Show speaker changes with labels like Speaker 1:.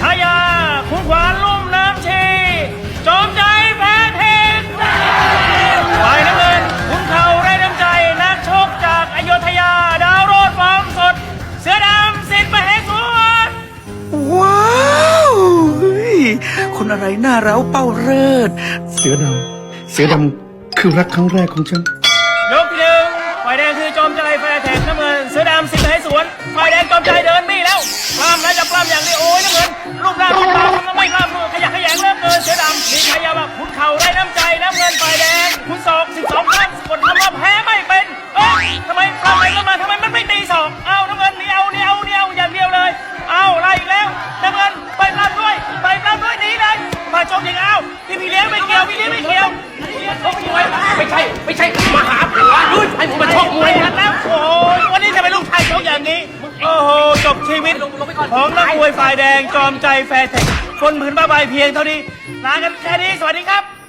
Speaker 1: ทายาคุณขวานลุ่มน้ำชีจอมใจแพ้เทงฝ่ายน้ำเงินคุณเขาได้น้ำใจนักชกจากอยุธยาดาวโรดฟอร์มสด เสือดำสิทธิ์มเหสวน
Speaker 2: ว้าวเฮ้ยคนอะไรหน้าเราเป้าเลิศเสือดำเสือดำคือรักครั้งแรกของฉัน
Speaker 1: ยกที่หนึ่งฝ่ายแดงคือจอมใจแฟร์แทงน้ำเงินเสือดำสิทธิ์มเหสวนฝ่ายแดงจอมใจเดินมีแล้วปล้ำแล้วจะปล้ำอย่างนี้โอ้ย ยิงเอาพี่พี่เลี้ยงไม่เกี่ยวพี่เลี้ยงไม่เกี่ยวพี่เลี้ยงเขาไม่เกี่ยว
Speaker 3: ไม่ใช่ไม่ใช่มาหาผัวเฮ้ยให้ผมมาชกมวย
Speaker 1: กันแล้วโอ้ยวันนี้จะเป็นลูกชายเขาอย่างนี้ โอ้โหจบชีวิตของนักมวยฝ่ายแดงจอมใจแฟร์เทคคนผืนบ้าใบเพียงเท่านี้ลากันแค่นี้สวัสดีครับ